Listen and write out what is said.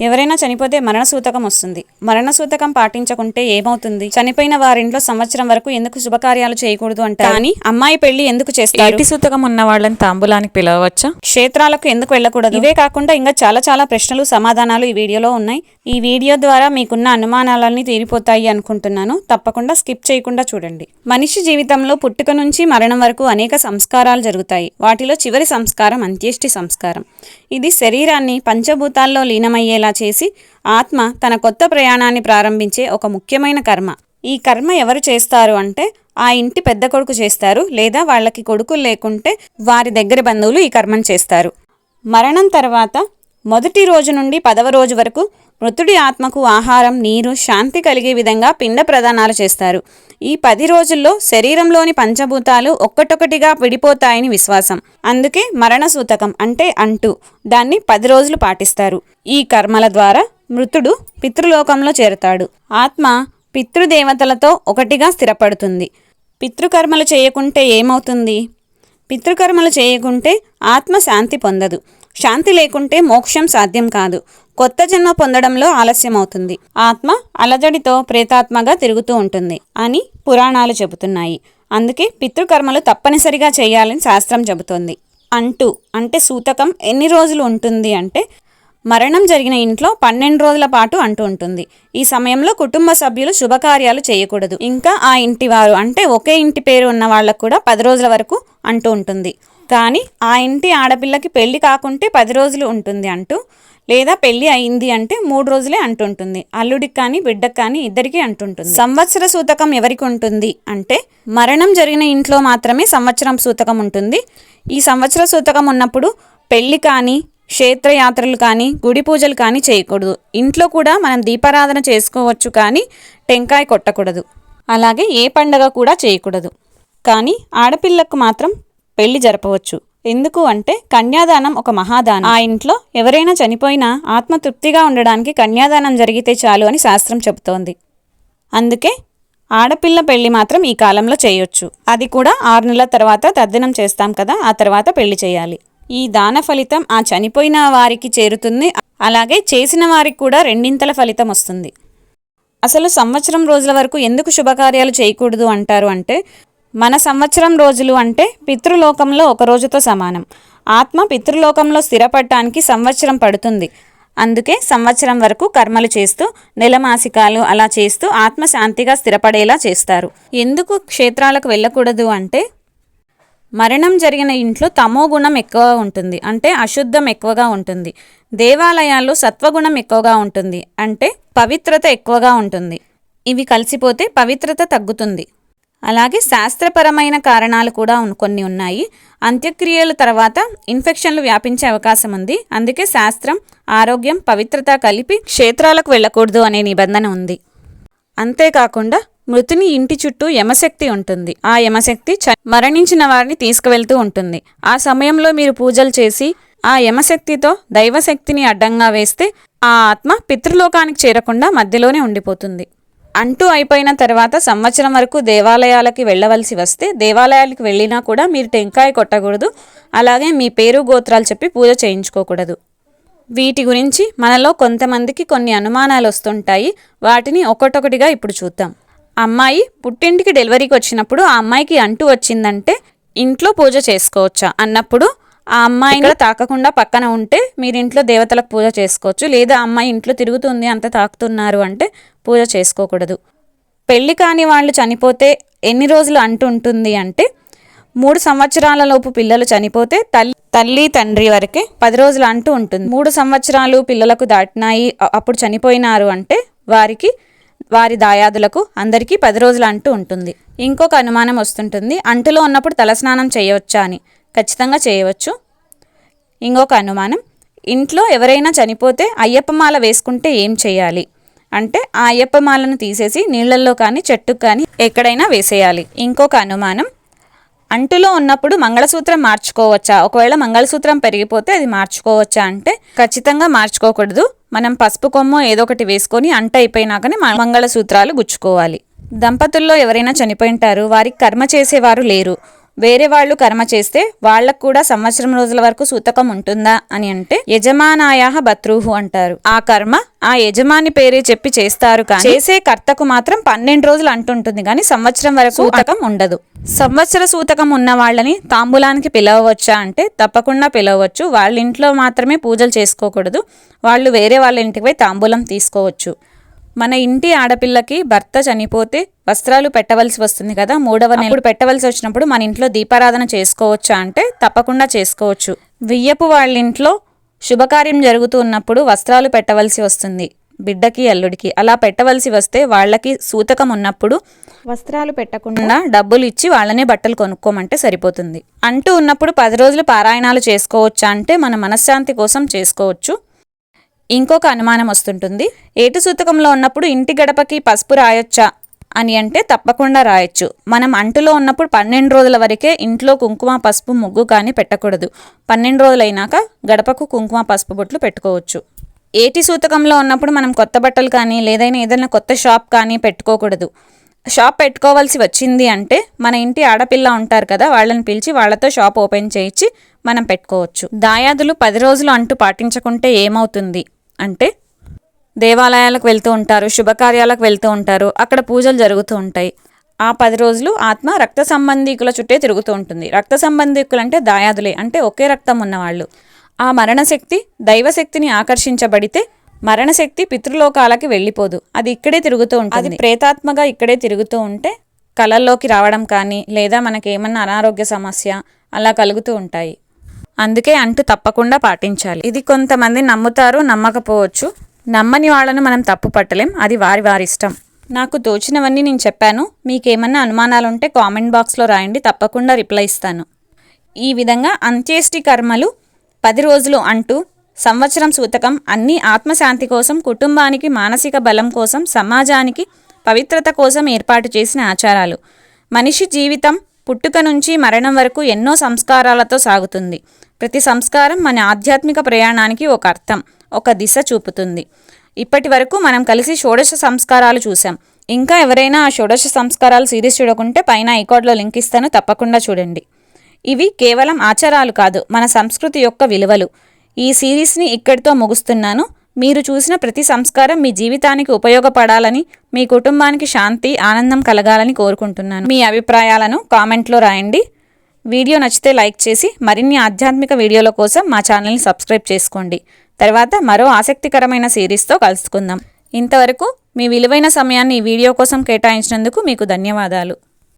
ఎవరైనా చనిపోతే మరణ సూతకం వస్తుంది. మరణ సూతకం పాటించకుంటే ఏమవుతుంది? చనిపోయిన వారింట్లో సంవత్సరం వరకు ఎందుకు శుభకార్యాలు చేయకూడదు అంటారు? కానీ అమ్మాయి పెళ్ళి ఎందుకు చేస్తారు? ఏటి సూతకం ఉన్న వాళ్ళని తాంబూలానికి పిలవచ్చా క్షేత్రాలకు ఎందుకు వెళ్ళకూడదు? ఇవే కాకుండా ఇంకా చాలా చాలా ప్రశ్నలు సమాధానాలు ఈ వీడియోలో ఉన్నాయి. ఈ వీడియో ద్వారా మీకున్న అనుమానాలన్నీ తీరిపోతాయి అనుకుంటున్నాను. తప్పకుండా స్కిప్ చేయకుండా చూడండి. మనిషి జీవితంలో పుట్టుక నుంచి మరణం వరకు అనేక సంస్కారాలు జరుగుతాయి. వాటిలో చివరి సంస్కారం అంత్యేష్టి సంస్కారం. ఇది శరీరాన్ని పంచభూతాల్లో లీనమయ్యేలా చేసి ఆత్మ తన కొత్త ప్రయాణాన్ని ప్రారంభించే ఒక ముఖ్యమైన కర్మ. ఈ కర్మ ఎవరు చేస్తారు అంటే ఆ ఇంటి పెద్ద కొడుకు చేస్తారు లేదా వాళ్ళకి కొడుకులు లేకుంటే వారి దగ్గర బంధువులు ఈ కర్మను చేస్తారు. మరణం తర్వాత మొదటి రోజు నుండి పదవ రోజు వరకు మృతుడి ఆత్మకు ఆహారం నీరు శాంతి కలిగే విధంగా పిండ ప్రదానాలు చేస్తారు. ఈ పది రోజుల్లో శరీరంలోని పంచభూతాలు ఒక్కటొక్కటిగా విడిపోతాయని విశ్వాసం. అందుకే మరణ సూతకం అంటే అంటూ. దాన్ని పది రోజులు పాటిస్తారు. ఈ కర్మల ద్వారా మృతుడు పితృలోకంలో చేరతాడు. ఆత్మ పితృదేవతలతో ఒకటిగా స్థిరపడుతుంది. పితృకర్మలు చేయకుంటే ఏమవుతుంది? పితృకర్మలు చేయకుంటే ఆత్మ శాంతి పొందదు. శాంతి లేకుంటే మోక్షం సాధ్యం కాదు. కొత్త జన్మ పొందడంలో ఆలస్యం అవుతుంది ఆత్మ అలజడితో ప్రేతాత్మగా తిరుగుతూ ఉంటుంది అని పురాణాలు చెబుతున్నాయి. అందుకే పితృకర్మలు తప్పనిసరిగా చేయాలని శాస్త్రం చెబుతోంది. అంటూ అంటే సూతకం ఎన్ని రోజులు ఉంటుంది అంటే మరణం జరిగిన ఇంట్లో పన్నెండు రోజుల పాటు అంటూ ఉంటుంది. ఈ సమయంలో కుటుంబ సభ్యులు శుభకార్యాలు చేయకూడదు. ఇంకా ఆ ఇంటి వారు అంటే ఒకే ఇంటి పేరు ఉన్న వాళ్ళకు కూడా పది రోజుల వరకు అంటూ ఉంటుంది. కానీ ఆ ఇంటి ఆడపిల్లకి పెళ్ళి కాకుంటే పది రోజులు ఉంటుంది అంటూ లేదా పెళ్ళి అయింది అంటే మూడు రోజులే అంటుంటుంది. అల్లుడికి కానీ బిడ్డకి కానీ ఇద్దరికీ అంటుంటుంది. సంవత్సర సూతకం ఎవరికి ఉంటుంది అంటే మరణం జరిగిన ఇంట్లో మాత్రమే సంవత్సరం సూతకం ఉంటుంది. ఈ సంవత్సర సూతకం ఉన్నప్పుడు పెళ్ళి కానీ క్షేత్రయాత్రలు కానీ గుడి పూజలు కానీ చేయకూడదు. ఇంట్లో కూడా మనం దీపారాధన చేసుకోవచ్చు కానీ టెంకాయ కొట్టకూడదు. అలాగే ఏ పండగ కూడా చేయకూడదు. కానీ ఆడపిల్లకు మాత్రం పెళ్ళి జరపవచ్చు. ఎందుకు అంటే కన్యాదానం ఒక మహాదానం. ఆ ఇంట్లో ఎవరైనా చనిపోయినా ఆత్మ తృప్తిగా ఉండడానికి కన్యాదానం జరిగితే చాలు అని శాస్త్రం చెబుతోంది. అందుకే ఆడపిల్ల పెళ్ళి మాత్రం ఈ కాలంలో చేయొచ్చు. అది కూడా ఆరు నెలల తర్వాత తద్దినం చేస్తాం కదా ఆ తర్వాత పెళ్ళి చేయాలి. ఈ దాన ఫలితం ఆ చనిపోయిన వారికి చేరుతుంది అలాగే చేసిన వారికి కూడా రెండింతల ఫలితం వస్తుంది. అసలు సంవత్సరం రోజుల వరకు ఎందుకు శుభకార్యాలు చేయకూడదు అంటారు అంటే మన సంవత్సరం రోజులు అంటే పితృలోకంలో ఒక రోజుతో సమానం. ఆత్మ పితృలోకంలో స్థిరపడటానికి సంవత్సరం పడుతుంది. అందుకే సంవత్సరం వరకు కర్మలు చేస్తూ నెలమాసికాలు అలా చేస్తూ ఆత్మ శాంతిగా స్థిరపడేలా చేస్తారు. ఎందుకు క్షేత్రాలకు వెళ్ళకూడదు అంటే మరణం జరిగిన ఇంట్లో తమో గుణం ఎక్కువగా ఉంటుంది. అంటే అశుద్ధం ఎక్కువగా ఉంటుంది. దేవాలయాల్లో సత్వగుణం ఎక్కువగా ఉంటుంది. అంటే పవిత్రత ఎక్కువగా ఉంటుంది. ఇవి కలిసిపోతే పవిత్రత తగ్గుతుంది. అలాగే శాస్త్రపరమైన కారణాలు కూడా కొన్ని ఉన్నాయి. అంత్యక్రియల తర్వాత ఇన్ఫెక్షన్లు వ్యాపించే అవకాశం ఉంది. అందుకే శాస్త్రం ఆరోగ్యం పవిత్రత కలిపి క్షేత్రాలకు వెళ్ళకూడదు అనే నిబంధన ఉంది. అంతేకాకుండా మృతుని ఇంటి చుట్టూ యమశక్తి ఉంటుంది. ఆ యమశక్తి చ- మరణించిన వారిని తీసుకువెళ్తూ ఉంటుంది. ఆ సమయంలో మీరు పూజలు చేసి ఆ యమశక్తితో దైవశక్తిని అడ్డంగా వేస్తే ఆ ఆత్మ పితృలోకానికి చేరకుండా మధ్యలోనే ఉండిపోతుంది. అంటూ అయిపోయిన తర్వాత సంవత్సరం వరకు దేవాలయాలకి వెళ్ళవలసి వస్తే దేవాలయాలకు వెళ్ళినా కూడా మీరు టెంకాయ కొట్టకూడదు. అలాగే మీ పేరు గోత్రాలు చెప్పి పూజ చేయించుకోకూడదు. వీటి గురించి మనలో కొంతమందికి కొన్ని అనుమానాలు వస్తుంటాయి. వాటిని ఒకటొకటిగా ఇప్పుడు చూద్దాం. అమ్మాయి పుట్టింటికి డెలివరీకి వచ్చినప్పుడు ఆ అమ్మాయికి అంటూ వచ్చిందంటే ఇంట్లో పూజ చేసుకోవచ్చా? అన్నప్పుడు ఆ అమ్మాయిని తాకకుండా పక్కన ఉంటే మీరు ఇంట్లో దేవతలకు పూజ చేసుకోవచ్చు. లేదా అమ్మాయి ఇంట్లో తిరుగుతుంది అంత తాకుతున్నారు అంటే పూజ చేసుకోకూడదు. పెళ్ళి కాని వాళ్ళు చనిపోతే ఎన్ని రోజులు అంటూ ఉంటుంది అంటే మూడు సంవత్సరాలలోపు పిల్లలు చనిపోతే తల్లి తల్లి తండ్రి వరకే పది రోజులు అంటూ ఉంటుంది. మూడు సంవత్సరాలు పిల్లలకు దాటినాయి అప్పుడు చనిపోయినారు అంటే వారికి వారి దాయాదులకు అందరికీ పది రోజులు అంటూ ఉంటుంది. ఇంకొక అనుమానం వస్తుంటుంది అంటులో ఉన్నప్పుడు తలస్నానం చేయవచ్చా అని. ఖచ్చితంగా చేయవచ్చు. ఇంకొక అనుమానం ఇంట్లో ఎవరైనా చనిపోతే అయ్యప్పమాల వేసుకుంటే ఏం చేయాలి? అంటే ఆ అయ్యప్పమాలను తీసేసి నీళ్ళల్లో కానీ చెట్టుకు కానీ ఎక్కడైనా వేసేయాలి. ఇంకొక అనుమానం అంటులో ఉన్నప్పుడు మంగళసూత్రం మార్చుకోవచ్చా? ఒకవేళ మంగళసూత్రం పెరిగిపోతే అది మార్చుకోవచ్చా అంటే ఖచ్చితంగా మార్చుకోకూడదు. మనం పసుపు కొమ్ము ఏదో ఒకటి వేసుకొని అంట అయిపోయినాకనే మ- మంగళసూత్రాలు గుచ్చుకోవాలి. దంపతుల్లో ఎవరైనా చనిపోయింటారు వారికి కర్మ చేసేవారు లేరు. వేరే వాళ్ళు కర్మ చేస్తే వాళ్ళకు కూడా సంవత్సరం రోజుల వరకు సూతకం ఉంటుందా అని అంటే యజమానాయ భద్రుహు అంటారు. ఆ కర్మ ఆ యజమాని పేరే చెప్పి చేస్తారు కానీ చేసే కర్తకు మాత్రం పన్నెండు రోజులు అంటుంటుంది కానీ సంవత్సరం వరకు సూతకం ఉండదు. సంవత్సర సూతకం ఉన్న వాళ్ళని తాంబూలానికి పిలవవచ్చా అంటే తప్పకుండా పిలవచ్చు వాళ్ళ ఇంట్లో మాత్రమే పూజలు చేసుకోకూడదు. వాళ్ళు వేరే వాళ్ళ ఇంటికి పోయి తాంబూలం తీసుకోవచ్చు. మన ఇంటి ఆడపిల్లకి భర్త చనిపోతే వస్త్రాలు పెట్టవలసి వస్తుంది కదా మూడవ నెల పెట్టవలసి వచ్చినప్పుడు మన ఇంట్లో దీపారాధన చేసుకోవచ్చా అంటే తప్పకుండా చేసుకోవచ్చు. వియ్యపు వాళ్ళ ఇంట్లో శుభకార్యం జరుగుతూ ఉన్నప్పుడు వస్త్రాలు పెట్టవలసి వస్తుంది బిడ్డకి అల్లుడికి. అలా పెట్టవలసి వస్తే వాళ్ళకి సూతకం ఉన్నప్పుడు వస్త్రాలు పెట్టకుండా డబ్బులు ఇచ్చి వాళ్ళనే బట్టలు కొనుక్కోమంటే సరిపోతుంది. అంటూ ఉన్నప్పుడు పది రోజులు పారాయణాలు చేసుకోవచ్చా అంటే మన మనశ్శాంతి కోసం చేసుకోవచ్చు. ఇంకొక అనుమానం వస్తుంటుంది. ఏటు సూతకంలో ఉన్నప్పుడు ఇంటి గడపకి పసుపు రాయొచ్చా? అని అంటే తప్పకుండా రాయొచ్చు. మనం అంటులో ఉన్నప్పుడు పన్నెండు రోజుల వరకే ఇంట్లో కుంకుమ పసుపు ముగ్గు కానీ పెట్టకూడదు. పన్నెండు రోజులైనాక గడపకు కుంకుమ పసుపు బొట్లు పెట్టుకోవచ్చు. ఏటి సూతకంలో ఉన్నప్పుడు మనం కొత్త బట్టలు కానీ లేదైనా ఏదైనా కొత్త షాప్ కానీ పెట్టుకోకూడదు. షాప్ పెట్టుకోవాల్సి వచ్చింది అంటే మన ఇంటి ఆడపిల్ల ఉంటారు కదా వాళ్ళని పిలిచి వాళ్ళతో షాప్ ఓపెన్ చేయించి మనం పెట్టుకోవచ్చు. దాయాదులు పది రోజులు అంటూ పాటించకుంటే ఏమవుతుంది? అంటే దేవాలయాలకు వెళ్తూ ఉంటారు శుభకార్యాలకు వెళ్తూ ఉంటారు అక్కడ పూజలు జరుగుతూ ఉంటాయి. ఆ పది రోజులు ఆత్మ రక్త సంబంధీకుల చుట్టే తిరుగుతూ ఉంటుంది. రక్త సంబంధీకులు అంటే దాయాదులే అంటే ఒకే రక్తం ఉన్నవాళ్ళు. ఆ మరణశక్తి దైవశక్తిని ఆకర్షించబడితే మరణశక్తి పితృలోకాలకి వెళ్ళిపోదు. అది ఇక్కడే తిరుగుతూ ఉంటుంది. అది ప్రేతాత్మగా ఇక్కడే తిరుగుతూ ఉంటే కళల్లోకి రావడం కానీ లేదా మనకి ఏమన్నా అనారోగ్య సమస్య అలా కలుగుతూ ఉంటాయి. అందుకే అంటూ తప్పకుండా పాటించాలి. ఇది కొంతమంది నమ్ముతారు నమ్మకపోవచ్చు. నమ్మని వాళ్ళను మనం తప్పు పట్టలేం. అది వారి వారి ఇష్టం. నాకు తోచినవన్నీ నేను చెప్పాను. మీకేమన్నా అనుమానాలు ఉంటే కామెంట్ బాక్స్లో రాయండి. తప్పకుండా రిప్లై ఇస్తాను. ఈ విధంగా అంత్యేష్టి కర్మలు పది రోజులు అంటూ సంవత్సరం సూతకం అన్ని ఆత్మశాంతి కోసం కుటుంబానికి మానసిక బలం కోసం సమాజానికి పవిత్రత కోసం ఏర్పాటు చేసిన ఆచారాలు. మనిషి జీవితం పుట్టుక నుంచి మరణం వరకు ఎన్నో సంస్కారాలతో సాగుతుంది. ప్రతి సంస్కారం మన ఆధ్యాత్మిక ప్రయాణానికి ఒక అర్థం ఒక దిశ చూపుతుంది. ఇప్పటి వరకు మనం కలిసి షోడశ సంస్కారాలు చూసాం ఇంకా ఎవరైనా ఆ షోడశ సంస్కారాలు సిరీస్ చూడకుంటే పైన ఐకార్డ్లో లింక్ ఇస్తాను తప్పకుండా చూడండి. ఇవి కేవలం ఆచారాలు కాదు మన సంస్కృతి యొక్క విలువలు. ఈ సిరీస్ని ఇక్కడితో ముగుస్తున్నాను. మీరు చూసిన ప్రతి సంస్కారం మీ జీవితానికి ఉపయోగపడాలని మీ కుటుంబానికి శాంతి ఆనందం కలగాలని కోరుకుంటున్నాను. మీ అభిప్రాయాలను కామెంట్లో రాయండి. వీడియో నచ్చితే లైక్ చేసి మరిన్ని ఆధ్యాత్మిక వీడియోల కోసం మా ఛానల్ని సబ్స్క్రైబ్ చేసుకోండి. తర్వాత మరో ఆసక్తికరమైన సిరీస్తో కలుసుకుందాం. ఇంతవరకు మీ విలువైన సమయాన్ని ఈ వీడియో కోసం కేటాయించినందుకు మీకు ధన్యవాదాలు.